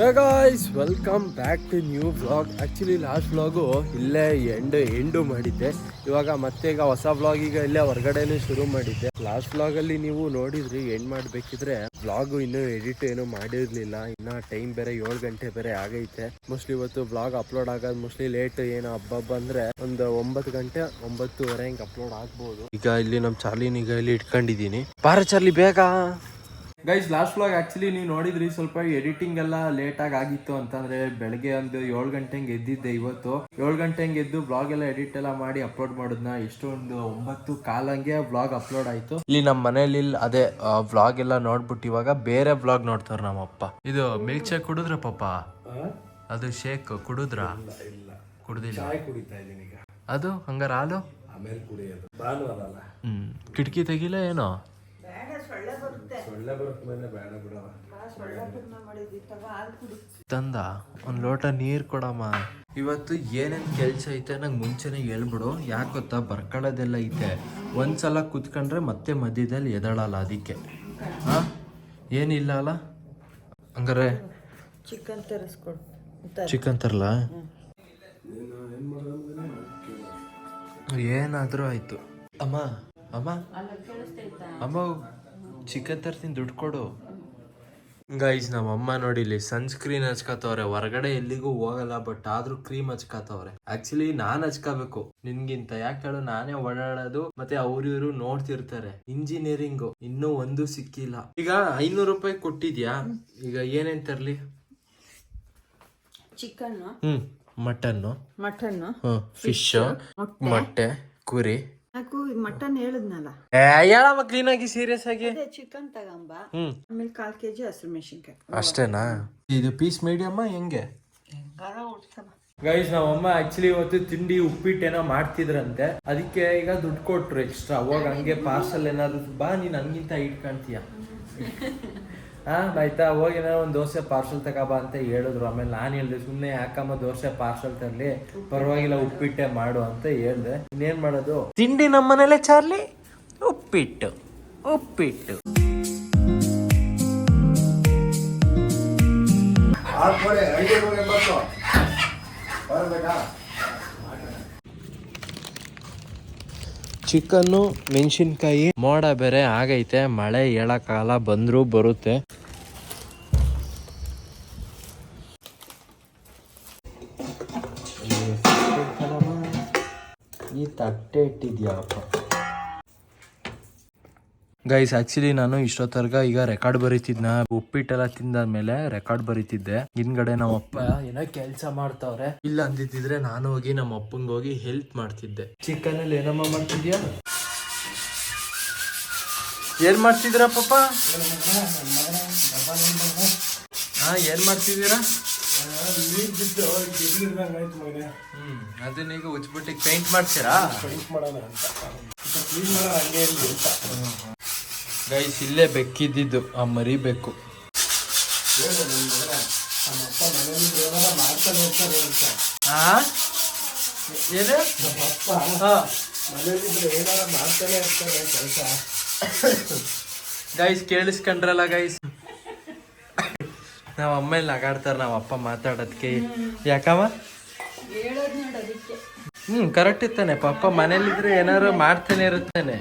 Guys welcome back to new vlog actually last vlog ಇಲ್ಲೇ end end ಮಾಡಿದ್ದೆ. ಇವಾಗ ಮತ್ತೆ ಈಗ ಹೊಸ ವ್ಲಾಗ್ ಈಗ ಇಲ್ಲೇ ಹೊರಗಡೆನೇ ಶುರು ಮಾಡಿದ್ದೆ. ಲಾಸ್ಟ್ ವ್ಲಾಗಲ್ಲಿ ನೀವು ನೋಡಿದ್ರಿ ಎಂಡ್ ಮಾಡಬೇಕಿದ್ರೆ ವ್ಲಾಗು ಇನ್ನೂ ಎಡಿಟ್ ಏನು ಮಾಡಿರಲಿಲ್ಲ. ಇನ್ನ ಟೈಮ್ ಬೇರೆ ಏಳು ಗಂಟೆ ಬೇರೆ ಆಗೈತೆ. ಮೋಸ್ಟ್ಲಿ ಇವತ್ತು ವ್ಲಾಗ್ ಅಪ್ಲೋಡ್ ಆಗೋದು ಮೋಸ್ಟ್ಲಿ ಲೇಟ್ ಏನೋ ಹಬ್ಬ ಅಂದ್ರೆ ಒಂದು ಒಂಬತ್ತು ಗಂಟೆ, ಒಂಬತ್ತುವರೆ ಹಿಂಗೆ ಅಪ್ಲೋಡ್ ಆಗ್ಬೋದು. ಈಗ ಇಲ್ಲಿ ನಮ್ಮ ಚಾರ್ಲಿನ ಈಗ ಇಲ್ಲಿ ಇಟ್ಕೊಂಡಿದ್ದೀನಿ. ಬಾರ ಚಾರ್ಲಿ, ಬೇಗ. ಗೈಸ್ ಲಾಸ್ಟ್ ವ್ಲಾಗ್ ಆಕ್ಚುಲಿ ನೀವು ನೋಡಿದ್ರಿ ಸ್ವಲ್ಪ ಎಡಿಟಿಂಗ್ ಎಲ್ಲ ಲೇಟ್ ಆಗಿ ಆಗಿತ್ತು ಅಂತಂದ್ರೆ ಬೆಳಗ್ಗೆ ಒಂದು ಏಳು ಗಂಟೆ ಹಂಗೆ ಎದ್ದಿದ್ದೆ ಇವತ್ತು. ಏಳು ಗಂಟೆ ಹಂಗೆ ಎದ್ದು ಬ್ಲಾಗ್ ಎಲ್ಲ ಎಡಿಟ್ ಎಲ್ಲ ಮಾಡಿ ಅಪ್ಲೋಡ್ ಮಾಡೋದನ್ನ ಎಷ್ಟೊಂದು ಒಂಬತ್ತು ಕಾಲಂಗೆ ಬ್ಲಾಗ್ ಅಪ್ಲೋಡ್ ಆಯ್ತು. ಇಲ್ಲಿ ನಮ್ಮ ಮನೇಲಿ ಅದೇ ವ್ಲಾಗ್ ಎಲ್ಲ ನೋಡ್ಬಿಟ್ಟು ಇವಾಗ ಬೇರೆ ವ್ಲಾಗ್ ನೋಡ್ತಾರ ನಮ್ಮಪ್ಪ ಇದು ಮಿಲ್ಕ್ ಶೇಕ್ ಕುಡಿದ್ರ ಪಾಪ ಅದು ಶೇಕ್ ಕುಡಿದ್ರ? ಕುಡ್ದಿಲ್ಲ. ಕುಡಿತಾ ಇದ್ದೀನಿ ಈಗ. ಅದು? ಹಂಗಾರ ಹಾಲು? ಆಮೇಲೆ ಕುಡಿಯೋದು. ಭಾನುವಾರ ಅಲ್ಲ. ಹ್ಮ್. ಕಿಟಕಿ ತೆಗಿಲ ಏನೋ? ತಂದ ಒಂದ್ ಲೋಟ ನೀರ್ ಕೊಡಮ್ಮ. ಇವತ್ತು ಏನೇನ್ ಕೆಲ್ಸ ಐತೆ ನಂಗೆ ಮುಂಚೆನೆ ಹೇಳ್ಬಿಡು. ಯಾಕೆ ಗೊತ್ತಾ? ಬರ್ಕೊಳ್ಳೋದೆಲ್ಲ ಐತೆ. ಒಂದ್ಸಲ ಕುತ್ಕೊಂಡ್ರೆ ಮತ್ತೆ ಮಧ್ಯದಲ್ಲಿ ಎದಳಲ್ಲ ಅದಕ್ಕೆ. ಹಾ ಏನಿಲ್ಲ ಅಲ್ಲ? ಹಂಗಾರೆ ಚಿಕನ್ ತರಿಸ್ಕೊಡು. ಚಿಕನ್ ತರಲ? ಏನಾದರೂ ಆಯ್ತು. ಅಮ್ಮ ಅಮ್ಮ. ಅಮ್ಮ ಚಿಕನ್ ತರ್ತೀನಿ ದುಡ್ಡು ಕೊಡು. ಗೈಸ್ ನಮ್ಮ ಅಮ್ಮ ನೋಡಿಲಿ ಇಲ್ಲಿ ಸನ್ಸ್ಕ್ರೀನ್ ಹಚ್ಕತವ್ರೆ ಹೊರಗಡೆ ಎಲ್ಲಿಗೂ ಹೋಗಲ್ಲ ಬಟ್ ಆದ್ರೂ ಕ್ರೀಮ್ ಹಚ್ಕತವ್ರೆ ಆಕ್ಚುಲಿ ನಾನ್ ಹಚ್ಕೋಬೇಕು. ನಿನ್ಗಿಂತ. ಯಾಕೆ ಹೇಳು ನಾನೇ ಓಡಾಡೋದು ಮತ್ತೆ ಅವ್ರಿವ್ರು ನೋಡ್ತಿರ್ತಾರೆ. ಇಂಜಿನಿಯರಿಂಗ್ ಇನ್ನೂ ಒಂದು ಸಿಕ್ಕಿಲ್ಲ. ಈಗ ಐನೂರು ರೂಪಾಯಿ ಕೊಟ್ಟಿದ್ಯಾ? ಈಗ ಏನೇನ್ ತರ್ಲಿ? Chicken hmm mutton mutton fish ಮೊಟ್ಟೆ ಕುರಿ. ಮಟನ್ ಹೇಳಿದ್ನಲ್ಲ. ಹೇಳಮ್ಮ ಕ್ಲೀನ್ ಆಗಿ ಸೀರಿಯಸ್ ಆಗಿ? ಚಿಕನ್ ತಗೊಂಬ. ಆಮೇಲೆ ಕಾಲ್ ಕೆಜಿ ಹಸಿರು ಮೆಣಸಿನ್ಕಾಯಿ. ಅಷ್ಟೇನಾ? ಇದು ಪೀಸ್ ಮೀಡಿಯಮ್ಮ ಹೆಂಗೆ? ಹೆಂಗಾರ ಉಡ್ಸಮ್ಮ ಗೈಸ್ ನಮ್ಮಮ್ಮ ಆಕ್ಚುಲಿ ಇವತ್ತು ತಿಂಡಿ ಉಪ್ಪಿಟ್ಟೇನೋ ಮಾಡ್ತಿದ್ರಂತೆ. ಅದಕ್ಕೆ ಈಗ ದುಡ್ಡು ಕೊಟ್ರು ಎಕ್ಸ್ಟ್ರಾ ಅವಾಗ ಹಂಗೆ ಪಾರ್ಸಲ್ ಏನಾದ್ರು ಬಾ ನೀನ್ ಹಂಗಿಂತ ಇಟ್ಕೊಂತೀಯ. ಹಾ ಆಯ್ತಾ? ಹೋಗಿ ಏನೋ ಒಂದು ದೋಸೆ ಪಾರ್ಸಲ್ ತಗೋಬಾ ಅಂತ ಹೇಳಿದ್ರು. ಆಮೇಲೆ ನಾನು ಹೇಳ್ದೆ ಸುಮ್ಮನೆ ಯಾಕಮ್ಮ ದೋಸೆ ಪಾರ್ಸಲ್ ತರ್ಲಿ? ಪರವಾಗಿಲ್ಲ ಉಪ್ಪಿಟ್ಟೆ ಮಾಡು ಅಂತ ಹೇಳ್ದೆ. ಇನ್ನೇನ್ ಮಾಡೋದು? ತಿಂಡಿ ನಮ್ಮನೇಲೆ ಚಾರ್ಲಿ? ಉಪ್ಪಿಟ್ಟು. ಉಪ್ಪಿಟ್ಟು. ಚಿಕನ್ನು ಮೆಣಸಿನ್ಕಾಯಿ ಮೋಡ ಬೇರೆ ಆಗೈತೆ. ಮಳೆ ಹೇಳಕ್ಕಾಗಲ್ಲ ಬಂದರೂ ಬರುತ್ತೆ. ಈ ತಟ್ಟೆ ಇಟ್ಟಿದ್ಯಾಪ ಗೈಸ್ ಆಕ್ಚುಲಿ ನಾನು ಇಷ್ಟೊತ್ತರ್ಗ ಈಗ ರೆಕಾರ್ಡ್ ಬರೀತಿದ್ನ. ಉಪ್ಪಿಟ್ಟೆಲ್ಲ ತಿಂದಾದ್ಮೇಲೆ ರೆಕಾರ್ಡ್ ಬರೀತಿದ್ದೆ. ಹಿಂದ್ಗಡೆ ನಮ್ಮ ಅಪ್ಪ ಏನೋ ಕೆಲಸ ಮಾಡ್ತಾವ್ರೆ. ಇಲ್ಲ ಅಂದಿದ್ರೆ ನಾನು ಹೋಗಿ ನಮ್ಮ ಅಪ್ಪಂಗ್ ಹೋಗಿ ಹೆಲ್ಪ್ ಮಾಡ್ತಿದ್ದೆ. ಚಿಕನ್ ಅಲ್ಲಿ ಏನಮ್ಮ ಮಾಡ್ತಿದ್ಯಾ? ಏನ್ ಮಾಡ್ತಿದ್ದೀರಾ ಪಾಪ ಹಾ, ಏನ್ ಮಾಡ್ತಿದ್ದೀರಾ? ನೀರು ಹ್ಮ್ ಅದನ್ನ ಈಗ ಪೇಂಟ್ ಮಾಡ್ತೀರಾ? ಪೇಂಟ್ ಮಾಡೋಣ ಅಂತ ಗೈಸ್ ಇಲ್ಲೇ ಬೆಕ್ಕಿದ್ದಿದ್ದು, ಆ ಮರಿ ಬೆಕ್ಕು. ಹೇಳು ನಿನ್ನ ಮಗನ ನಮ್ಮ ಅಪ್ಪ ಮನೇಲಿ ಮಾಡ್ತಾನೆ ಇರ್ತಾರೆ ನಮ್ಮ ಅಪ್ಪ ಇರ್ತಾರೆ ಗೈಸ್ ಕೇಳಿಸ್ಕೊಂಡ್ರಲ್ಲ ಗೈಸ್ ನಾವ್ ಅಮ್ಮಲ್ಲಿ ನಗಾಡ್ತಾರ ನಾವ್ ಅಪ್ಪ ಮಾತಾಡೋದಕ್ಕೆ ಯಾಕಮ್ಮ? ಹ್ಮ್ ಕರೆಕ್ಟ್ ಇತ್ತಾನೆ ಪಾಪ ಮನೇಲಿದ್ರೆ ಏನಾರು ಮಾಡ್ತಾನೆ ಇರುತ್ತಾನೆ.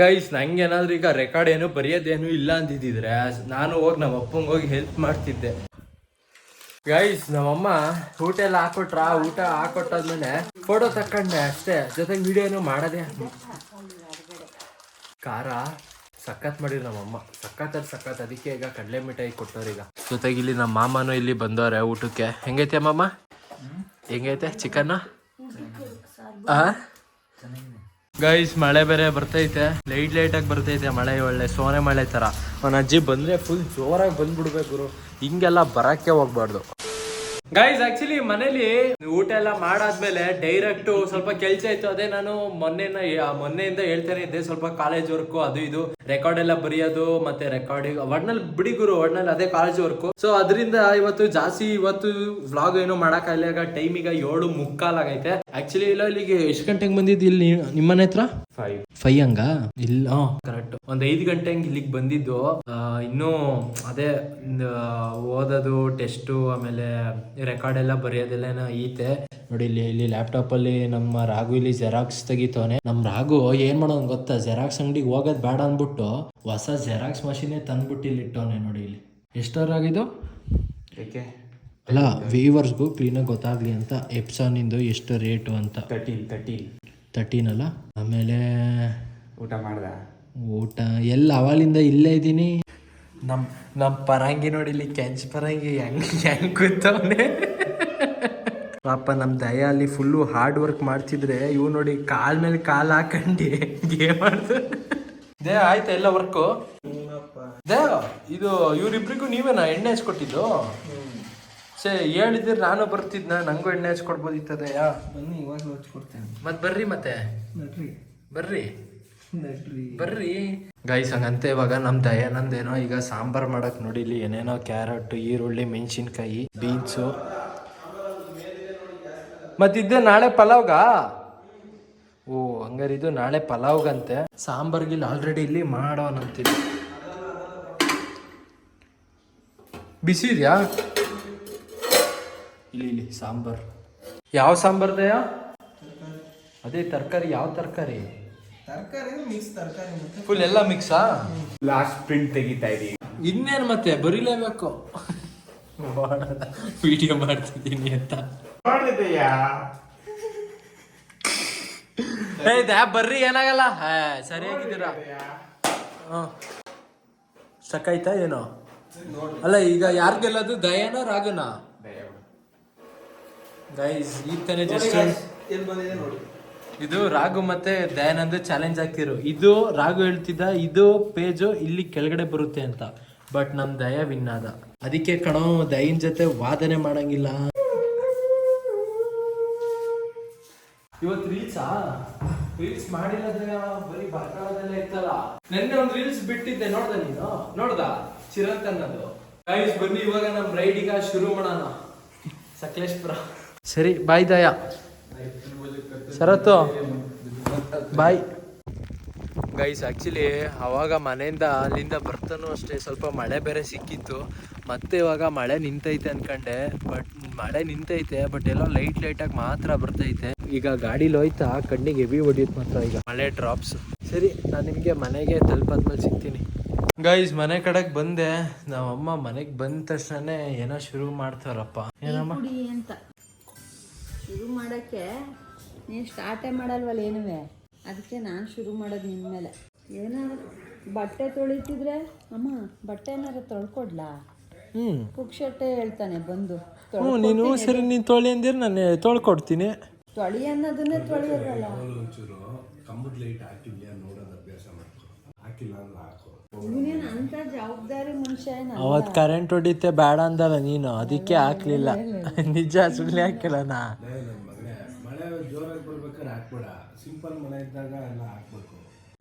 ಗೈಸ್ ನಂಗೆ ಏನಾದ್ರು ಈಗ ರೆಕಾರ್ಡ್ ಏನು ಬರೆಯೋದೇನು ಇಲ್ಲ ಅಂದಿದ್ರೆ ನಾನು ಹೋಗಿ ನಮ್ಮ ಅಪ್ಪಂಗೆ ಹೋಗಿ ಹೆಲ್ಪ್ ಮಾಡ್ತಿದ್ದೆ. ಗೈಸ್ ನಮ್ಮಮ್ಮ ಊಟ ಎಲ್ಲ ಹಾಕೊಟ್ರ? ಊಟ ಹಾಕೊಟ್ಟಾದ್ಮೇಲೆ ಫೋಟೋ ತಕೊಂಡೆ ಅಷ್ಟೇ. ಜೊತೆಗೆ ವಿಡಿಯೋನು ಮಾಡದೆ ಖಾರ? ಸಖತ್ ನಮ್ಮ ಅಮ್ಮ. ಸಖತ್ ಸಖತ್. ಅದಕ್ಕೆ ಈಗ ಕಡಲೆ ಮಿಠಾಯಿ ಕೊಟ್ಟವ್ರು ಈಗ. ಜೊತೆಗೆ ಇಲ್ಲಿ ನಮ್ಮ ಮಾಮನು ಇಲ್ಲಿ ಬಂದವ್ರೆ ಊಟಕ್ಕೆ. ಹೆಂಗೈತೆ ಮಾಮ? ಹೆಂಗೈತೆ ಚಿಕನ್ ಗೈಸ್ ಮಳೆ ಬೇರೆ ಬರ್ತೈತೆ. ಲೈಟ್ ಲೈಟ್ ಆಗಿ ಬರ್ತೈತೆ ಮಳೆ, ಒಳ್ಳೆ ಸೋನೆ ಮಳೆ ತರ. ಅವನ ಅಜ್ಜಿ ಬಂದ್ರೆ ಫುಲ್ ಜೋರಾಗಿ ಬಂದ್ಬಿಡ್ಬೇಕು ಗುರು. ಹಿಂಗೆಲ್ಲ ಬರಕ್ಕೆ ಹೋಗ್ಬಾರ್ದು. ಗೈಸ್ ಆಕ್ಚುಲಿ ಮನೇಲಿ ಊಟ ಎಲ್ಲ ಮಾಡಾದ್ಮೇಲೆ ಡೈರೆಕ್ಟ್ ಸ್ವಲ್ಪ ಕೆಲ್ಸ ಇತ್ತು. ಅದೇ ನಾನು ಮೊನ್ನೆನ ಮೊನ್ನೆಯಿಂದ ಹೇಳ್ತಾನೆ ಇದ್ದೆ, ಸ್ವಲ್ಪ ಕಾಲೇಜ್ ವರ್ಕ್ ಅದು ಇದು. ರೆಕಾರ್ಡ್ ಎಲ್ಲ ಬರೆಯೋದು ಮತ್ತೆ ರೆಕಾರ್ಡಿಂಗ್ ಒಟ್ನಲ್ಲಿ ಬಿಡಿ ಗುರು ಒಟ್ನಲ್ಲಿ ಅದೇ ಕಾಲೇಜ್ ವರ್ಕ್ ಸೊ ಅದರಿಂದ ಇವತ್ತು ಜಾಸ್ತಿ ಇವತ್ತು ವ್ಲಾಗ್ ಏನು ಮಾಡಕ್ಕಾಗಲ್ಲ ಟೈಮ್ ಈಗ ಏಳು ಮುಕ್ಕಾಲಾಗೈತೆ ಆಕ್ಚುಲಿ ಇಲ್ಲ, ಇಲ್ಲಿಗೆ ಎಷ್ಟು ಗಂಟೆಗೆ ಬಂದಿದ್ದು ಇಲ್ಲಿ ನಿಮ್ಮನೆ ಹತ್ರ? ಫೈವ್ ಫೈ ಹಂಗ? ಇಲ್ಲ. ಕರೆಕ್ಟ್ ಒಂದ್ ಐದು ಗಂಟೆ ಹಂಗೆ ಇಲ್ಲಿಗೆ ಬಂದಿದ್ದು. ಆ, ಇನ್ನೂ ಅದೇ ನ- ಓದೋದು ಟೆಸ್ಟು ಆಮೇಲೆ ರೆಕಾರ್ಡ್ ಎಲ್ಲ ಬರೆಯೋದೆಲ್ಲ ಏನೋ ಐತೆ. ನೋಡಿ ಇಲ್ಲಿ ಇಲ್ಲಿ ಲ್ಯಾಪ್ಟಾಪ್ ಅಲ್ಲಿ ನಮ್ಮ ರಾಘು ಇಲ್ಲಿ ಜೆರಾಕ್ಸ್ ತೆಗಿತವನೆ. ನಮ್ ರಾಘು ಏನ್ ಮಾಡೋನ್ ಗೊತ್ತಾ? ಜೆರಾಕ್ಸ್ ಅಂಗಡಿಗೆ ಹೋಗೋದ್ ಬೇಡ ಅಂದ್ಬಿಟ್ಟು ಹೊಸ ಜೆರಾಕ್ಸ್ ಮಷೀನೇ ತಂದ್ಬಿಟ್ಟು ಇಲ್ಲಿ ಇಟ್ಟವನೆ ನೋಡಿ ಇಲ್ಲಿ. ಎಷ್ಟರ ಆಗಿದ್ದು? ಏಕೆ? ಅಲ್ಲ ವೀವರ್ಸ್ಗೂ ಕ್ಲೀನಾಗಿ ಗೊತ್ತಾಗ್ಲಿ ಅಂತ ಎಪ್ಸಾನಿಂದು ಎಷ್ಟು ರೇಟು ಅಂತ. ತರ್ಟೀನ್ ತರ್ಟೀನ್ ತರ್ಟೀನ್ ಅಲ್ಲ? ಆಮೇಲೆ ಊಟ ಮಾಡ್ದ? ಊಟ ಎಲ್ಲ ಅವಾಗಿಂದ ಇಲ್ಲೇ ಇದ್ದೀನಿ. ನಮ್ ನಮ್ ಪರಂಗಿ ನೋಡಿ ಇಲ್ಲಿ ಕೆಂಚ್ ಪರಂಗಿ ಹೆಂಗ್ ಹೆಂಗ್ ಕೂತವನೆ? ಪಾಪ ನಮ್ಮ ದಯ ಅಲ್ಲಿ ಫುಲ್ಲು ಹಾರ್ಡ್ ವರ್ಕ್ ಮಾಡ್ತಿದ್ರೆ ಇವು ನೋಡಿ ಕಾಲ್ ಮೇಲೆ ಕಾಲ್ ಹಾಕಂಡಿ ಗೇಮ್ ಆಡ್ದು ದೇ ಆಯ್ತಾ ಎಲ್ಲ ವರ್ಕು ದೇ ಇದು ಇವ್ರಿಬ್ರಿಗೂ ನೀವೇನಾ ಎಣ್ಣೆ ಹಚ್ಕೊಟ್ಟಿದ್ದು? ಸೇ ಹೇಳಿದ್ರೆ ನಾನು ಬರ್ತಿದ್ನ ನಂಗೂ ಎಣ್ಣೆ ಹಚ್ಕೊಡ್ಬೋದಿತ್ತದಯ್ಯ ಬನ್ನಿ ಇವಾಗ ಹಚ್ಕೊಡ್ತೇನೆ. ಮತ್ತೆ ಬರ್ರಿ ಮತ್ತೆ. ನಡ್ರಿ. ಬರ್ರಿ. ನಡ್ರಿ. ಬರ್ರಿ. ಗೈಸ್ ಹಂಗಂತೆ ಇವಾಗ ನಮ್ ದಯಾನಂದೇನೋ ಈಗ ಸಾಂಬಾರ್ ಮಾಡಕ್ ನೋಡಿ ಇಲ್ಲಿ ಏನೇನೋ ಕ್ಯಾರೆಟ್ ಈರುಳ್ಳಿ ಮೆಣಸಿನ್ಕಾಯಿ ಬೀನ್ಸು. ಮತ್ತಿದ್ದೆ ನಾಳೆ ಪಲಾವ್ಗ? ಓ ಹಂಗಾರಿದು ಇದು ನಾಳೆ ಪಲಾವ್ಗಂತೆ. ಸಾಂಬಾರ್ಗಿಲ್ಲಿ ಆಲ್ರೆಡಿ ಇಲ್ಲಿ ಮಾಡೋನಂತಿದ್ದೆ ಬಿಸಿ ಇದೆಯಾ? ಇಲ್ಲಿ ಇಲ್ಲಿ ಸಾಂಬಾರ್. ಯಾವ ಸಾಂಬಾರ್ ದಯಾ ಅದೇ ತರಕಾರಿ ಯಾವ ತರಕಾರಿ? ತರಕಾರಿ ಮಿಕ್ಸ್ ತರಕಾರಿ ಫುಲ್ ಎಲ್ಲ ಮಿಕ್ಸಾ ಲಾಸ್ಟ್ ಪ್ರಿಂಟ್ ತೆಗಿತಾ ಇದೀವಿ ಇನ್ನೇನು ಮತ್ತೆ? ಬರೀಲೇಬೇಕು. ವಿಡಿಯೋ ಮಾಡ್ತಿದ್ದೀನಿ ಅಂತ. ಮಾಡಿದೆಯಾ ಏ ದ್ಯಾ ಬರ್ರಿ ಏನಾಗಲ್ಲ? ಹಾ ಸರಿಯಾಗಿದ್ದೀರಾ? ಹಾಂ. ಸಕಾಯ್ತಾ ಏನೋ? ಅಲ್ಲ ಈಗ ಯಾರು ಗೆಲ್ಲೋದು ದಯಾನ ರಾಗನ ಗೈಸ್ ಈಗ ತಾನೇ ಜಸ್ಟ್ ಎಲ್ಲಿ ಬಂದಿದೆ ನೋಡಿ. ಇದು ರಾಘು ಮತ್ತೆ ದಯಾನಂದ್ ಚಾಲೆಂಜ್ ಹಾಕಿರು. ಇದು ರಾಘು ಹೇಳ್ತಿದ್ದ ಇದು ಪೇಜು ಇಲ್ಲಿ ಕೆಳಗಡೆ ಬರುತ್ತೆ ಅಂತ. ಬಟ್ ನಮ್ ದಯ ವಿನ್ ಆದ. ಅದಕ್ಕೆ ಕಣೋ ದಯನ್ ಜೊತೆ ವಾದನೆ ಮಾಡಂಗಿಲ್ಲ. ಇವತ್ತು ರೀಲ್ಸಾ ರೀಲ್ಸ್ ಮಾಡಿಲ್ಲ ಬರೀ ಬರ್ಕೊಳ್ಳೋದೆಲ್ಲ ಇತ್ತಲ್ಲ? ನೆನ್ನೆ ಒಂದು ರೀಲ್ಸ್ ಬಿಟ್ಟಿದ್ದೆ ನೋಡ್ದ ನೀನು? ನೋಡ್ದ? ಚಿರಂತ್ ಅನ್ನೋದು ಗೈಸ್ ಬನ್ನಿ ಇವಾಗ ನಮ್ ರೈಡಿಗ ಈಗ ಶುರು ಮಾಡೋಣ. ಸಕಲೇಶ್ಪುರ ಸರಿ ಬಾಯ್ ದಯ. ಶರತ್ತು ಬಾಯ್ ಗೈಸ್ ಆ್ಯಕ್ಚುಲಿ ಅವಾಗ ಮನೆಯಿಂದ ಅಲ್ಲಿಂದ ಬರ್ತಾನೂ ಅಷ್ಟೇ. ಸ್ವಲ್ಪ ಮಳೆ ಬೇರೆ ಸಿಕ್ಕಿತ್ತು. ಮತ್ತೆ ಇವಾಗ ಮಳೆ ನಿಂತೈತೆ ಅನ್ಕೊಂಡೆ. ಬಟ್ ಮಳೆ ನಿಂತೈತೆ ಬಟ್ ಎಲ್ಲೋ ಲೈಟ್ ಲೈಟಾಗಿ ಮಾತ್ರ ಬರ್ತೈತೆ. ಈಗ ಗಾಡೀಲಿ ಹೋಯ್ತಾ ಕಣ್ಣಿಗೆ ಹೆವಿ ಹೊಡಿಯುತ್ತೆ ಮಾತ್ರ ಈಗ. ಮಳೆ ಡ್ರಾಪ್ಸ್ ಸರಿ ನಾನು ನಿಮಗೆ ಮನೆಗೆ ತಲುಪಾದ್ಮೇಲೆ ಸಿಗ್ತೀನಿ. ಗೈಸ್ ಮನೆ ಕಡೆಗೆ ಬಂದೆ. ನಮ್ಮಮ್ಮ ಮನೆಗೆ ಬಂದ ತಕ್ಷಣ ಏನೋ ಶುರು ಮಾಡ್ತಾರಪ್ಪ. ಏನಮ್ಮ? ಶುರು ಮಾಡೋಕ್ಕೆ ನೀನು ಸ್ಟಾರ್ಟೇ ಮಾಡಲ್ವಲ್ಲ ಏನೂ ಅದಕ್ಕೆ ನಾನು ಶುರು ಮಾಡೋದು ನಿಮ್ಮ ಮೇಲೆ. ಏನಾದ್ರು ಬಟ್ಟೆ ತೊಳಿತಿದ್ರೆ ಅಮ್ಮ ಬಟ್ಟೆ ಏನಾದ್ರು ತೊಳ್ಕೊಡ್ಲಾ? ಹ್ಞೂ ಕುಕ್ ಶರ್ಟೇ ಹೇಳ್ತಾನೆ ಬಂದು. ಹ್ಞೂ ನೀನು ಸರಿ ನೀನು ತೊಳಿ ಅಂದಿರ ನಾನು ತೊಳ್ಕೊಡ್ತೀನಿ. ತೊಳಿ ಅನ್ನೋದನ್ನೇ ತೊಳಿಯೋದಲ್ಲ. ಇವನೇನು ಅಂತ ಜವಾಬ್ದಾರಿ ಮನುಷ್ಯ ಏನ ಅವತ್ ಕರೆಂಟ್ ಹೊಡಿತೆ ಬೇಡ ಅಂದಲ್ಲ ನೀನು ಅದಕ್ಕೆ ಹಾಕ್ಲಿಲ್ಲ. ನಿಜ ಸುಳ್ಳು ಹಾಕಿಲ್ಲ ನಾ ಸಿಂಪಲ್ ಮಳೆ ಇದ್ದಾಗ ಎಲ್ಲ ಹಾಕ್ಬೇಕು.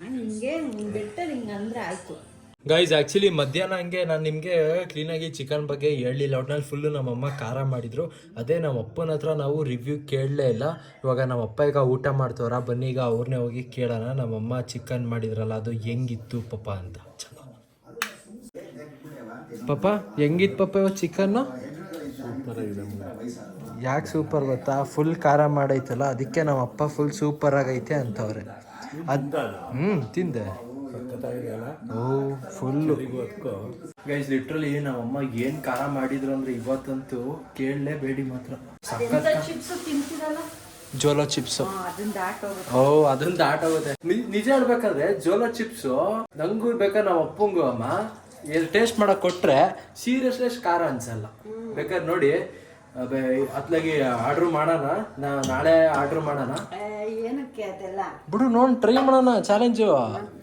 ಹಿಂಗೆ ಬೆಟ್ಟಲ್ಲಿ ಹಿಂಗೆ ಅಂದ್ರೆ ಆಯ್ತು. ಗೈಸ್ ಆಕ್ಚುಲಿ ಮಧ್ಯಾಹ್ನ ಹಂಗೆ ನಾನು ನಿಮಗೆ ಕ್ಲೀನಾಗಿ ಚಿಕನ್ ಬಗ್ಗೆ ಹೇಳಿಲ್ಲ. ಒಟ್ನಲ್ಲಿ ಫುಲ್ಲು ನಮ್ಮಮ್ಮ ಖಾರ ಮಾಡಿದ್ರು. ಅದೇ ನಮ್ಮ ಅಪ್ಪನ ಹತ್ರ ನಾವು ರಿವ್ಯೂ ಕೇಳಲೇ ಇಲ್ಲ. ಇವಾಗ ನಮ್ಮ ಅಪ್ಪ ಈಗ ಊಟ ಮಾಡ್ತವ್ರ. ಬನ್ನಿ ಈಗ ಅವ್ರನ್ನೇ ಹೋಗಿ ಕೇಳೋಣ. ನಮ್ಮಮ್ಮ ಚಿಕನ್ ಮಾಡಿದ್ರಲ್ಲ ಅದು ಹೆಂಗಿತ್ತು ಪಪ್ಪ ಅಂತ. ಪಪ್ಪ ಹೆಂಗಿತ್ತು ಪಪ್ಪ ಇವಾಗ ಚಿಕನ್ನು ಯಾಕೆ ಸೂಪರ್ ಗೊತ್ತಾ? ಫುಲ್ ಖಾರ ಮಾಡೈತಲ್ಲ ಅದಕ್ಕೆ ನಮ್ಮ ಅಪ್ಪ ಫುಲ್ ಸೂಪರ್ ಆಗೈತೆ ಅಂತವ್ರೆ. ಅದ್ ಹ್ಮ್ ತಿಂದೆ. ಓ ಫುಲ್ಲು ಗೈಸ್ ಲಿಟ್ರಲಿ ನಮ್ಮಮ್ಮ ಏನ್ ಖಾರ ಮಾಡಿದ್ರು ಅಂದ್ರೆ ಇವತ್ತಂತೂ ಕೇಳಲೇಬೇಡಿ ಮಾತ್ರ. ಸಖತ್ ಚಿಪ್ಸ್ ತಿಂತಿರಲ್ಲ? ಜೋಲೋ ಚಿಪ್ಸ್ ಓ ಅದನ್ನ ದಾಟ ಹೋಗುತ್ತೆ. ನಿಜ ಹೇಳ್ಬೇಕಾದ್ರೆ ಜೋಲೋ ಚಿಪ್ಸ್ ನಂಗೂ ಬೇಕಾದ್ರೆ ನಮ್ಮ ಅಪ್ಪಂಗು ಅಮ್ಮ ಟೇಸ್ಟ್ ಮಾಡಕ್ ಕೊಟ್ರೆ ಸೀರಿಯಸ್ಲೆಸ್ ಖಾರ ಅನ್ಸಲ್ಲ. ಬೇಕಾದ್ರೆ ನೋಡಿ ಅಬೆ, ಅತ್ಲಾಗಿ ಆರ್ಡರ್ ಮಾಡೋಣ. ನಾ ನಾಳೆ ಆರ್ಡರ್ ಮಾಡೋಣ. ಏನಕ್ಕೆ ಅದೆಲ್ಲ? ಬಿಡು ನೋಡ್ ಟ್ರೈ ಮಾಡೋಣ ಚಾಲೆಂಜು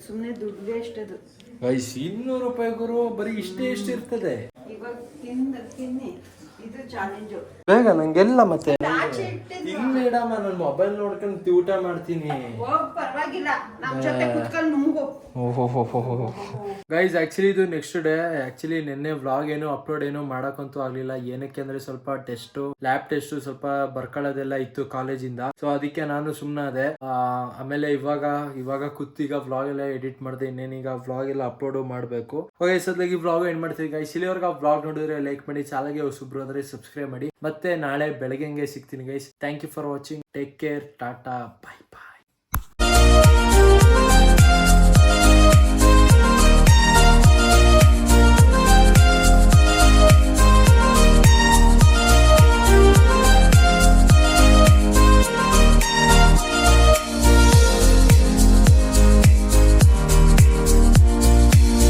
ಸುಮ್ಮನೆ ದುಡ್ಡು ವೇಸ್ಟ್ ಅದು ಗೈಸ್ ಇನ್ನೂರು ರೂಪಾಯಿ ಗುರು ಬರೀ ಇಷ್ಟೇ ಇಷ್ಟ ಇರ್ತದೆ ಇವಾಗ ತಿನ್ನಿ. ಚಾಲೆಂಜು ಬೇಗ ನಂಗೆಲ್ಲ ಮತ್ತೆ ಇಲ್ಲಿಡಮ್ಮ ನಾನು ಮೊಬೈಲ್ ನೋಡ್ಕೊಂಡು ಊಟ ಮಾಡ್ತೀನಿ. ಹೋಗ್ ಪರವಾಗಿಲ್ಲ. ನಮ್ ಜೊತೆ ಕುತ್ಕೊಂಡು ನುಂಗು. ಗೈಸ್ ಆಕ್ಚುಲಿ ಇದು ನೆಕ್ಸ್ಟ್ ಡೇ ಆಕ್ಚುಲಿ ನಿನ್ನೆ ವ್ಲಾಗ್ ಏನು ಅಪ್ಲೋಡ್ ಏನು ಮಾಡಕ್ಕಂತೂ ಆಗ್ಲಿಲ್ಲ. ಏನಕ್ಕೆ ಅಂದ್ರೆ ಸ್ವಲ್ಪ ಟೆಸ್ಟ್ ಲ್ಯಾಬ್ ಟೆಸ್ಟ್ ಸ್ವಲ್ಪ ಬರ್ಕೊಳ್ಳೋದೆಲ್ಲ ಇತ್ತು ಕಾಲೇಜಿಂದ ಸೊ ಅದಕ್ಕೆ ನಾನು ಸುಮ್ಮನಾದೆ ಆಮೇಲೆ ಇವಾಗ ಇವಾಗ ಕೂತೀಗ ವ್ಲಾಗ್ ಎಲ್ಲ ಎಡಿಟ್ ಮಾಡಿದೆ. ಇನ್ನೇನೀಗ ವ್ಲಾಗ್ ಎಲ್ಲ ಅಪ್ಲೋಡ್ ಮಾಡಬೇಕು. ಓಕೆ ಸದ್ಯಕ್ಕೆ ವ್ಲಾಗ್ ಏನ್ ಮಾಡ್ತೀವಿ. ಗೈಸ್ ಇಲ್ಲಿವರೆಗೂ ಆ ವ್ಲಾಗ್ ನೋಡಿದ್ರೆ ಲೈಕ್ ಮಾಡಿ. ಚಾಲಾಗಿ ಹೊಸಬ್ರು ಅಂದ್ರೆ ಸಬ್ಸ್ಕ್ರೈಬ್ ಮಾಡಿ. ಮತ್ತೆ ನಾಳೆ ಬೆಳಗ್ಗೆ ಸಿಗ್ತೀನಿ guys thank you for watching take care tata bye bye